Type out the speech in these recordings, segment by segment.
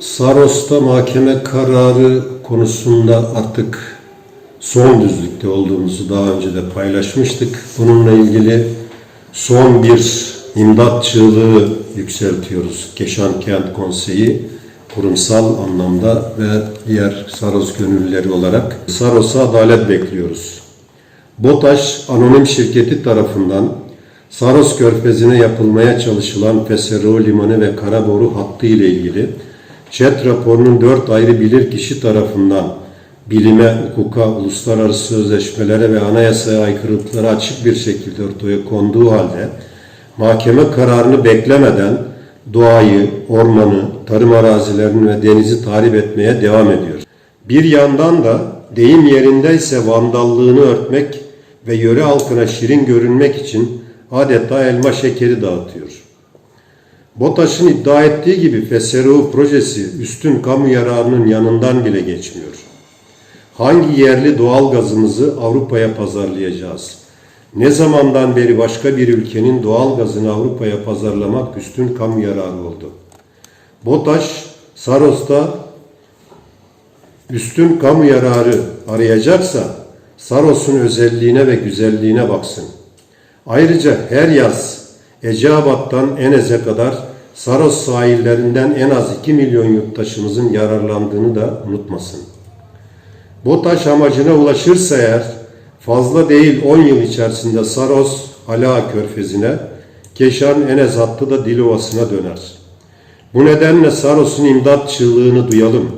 Saros'ta mahkeme kararı konusunda artık son düzlükte olduğumuzu daha önce de paylaşmıştık. Bununla ilgili son bir imdat çığlığı yükseltiyoruz. Keşan Kent Konseyi kurumsal anlamda ve diğer Saros gönüllüleri olarak Saros'a adalet bekliyoruz. BOTAŞ Anonim Şirketi tarafından Saros Körfezi'ne yapılmaya çalışılan FSRO limanı ve karaboru hattı ile ilgili ÇED raporunun dört ayrı bilirkişi tarafından bilime, hukuka, uluslararası sözleşmelere ve anayasaya aykırılıkları açık bir şekilde ortaya konduğu halde mahkeme kararını beklemeden doğayı, ormanı, tarım arazilerini ve denizi tahrip etmeye devam ediyor. Bir yandan da deyim yerindeyse vandallığını örtmek ve yöre halkına şirin görünmek için adeta elma şekeri dağıtıyor. BOTAŞ'ın iddia ettiği gibi FSRU projesi üstün kamu yararının yanından bile geçmiyor. Hangi yerli doğal gazımızı Avrupa'ya pazarlayacağız? Ne zamandan beri başka bir ülkenin doğal gazını Avrupa'ya pazarlamak üstün kamu yararı oldu? BOTAŞ, Saros'ta üstün kamu yararı arayacaksa Saros'un özelliğine ve güzelliğine baksın. Ayrıca her yaz Eceabat'tan Enez'e kadar Saros sahillerinden en az 2 milyon yurttaşımızın yararlandığını da unutmasın. BOTAŞ amacına ulaşırsa eğer fazla değil 10 yıl içerisinde Saros Hala Körfezi'ne, Keşan Enez hattı da Dilovası'na döner. Bu nedenle Saros'un imdat çığlığını duyalım.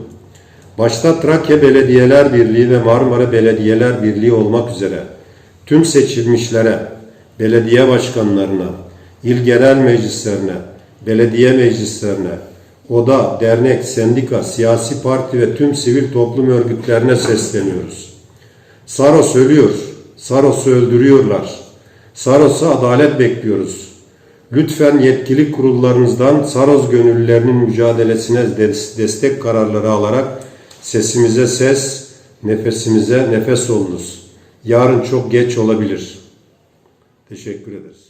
Başta Trakya Belediyeler Birliği ve Marmara Belediyeler Birliği olmak üzere tüm seçilmişlere, belediye başkanlarına, il genel meclislerine, belediye meclislerine, oda, dernek, sendika, siyasi parti ve tüm sivil toplum örgütlerine sesleniyoruz. Saros ölüyor, Saros'u öldürüyorlar. Saros'a adalet bekliyoruz. Lütfen yetkili kurullarınızdan Saros gönüllülerinin mücadelesine des- destek kararları alarak sesimize ses, nefesimize nefes olunuz. Yarın çok geç olabilir. Teşekkür ederiz.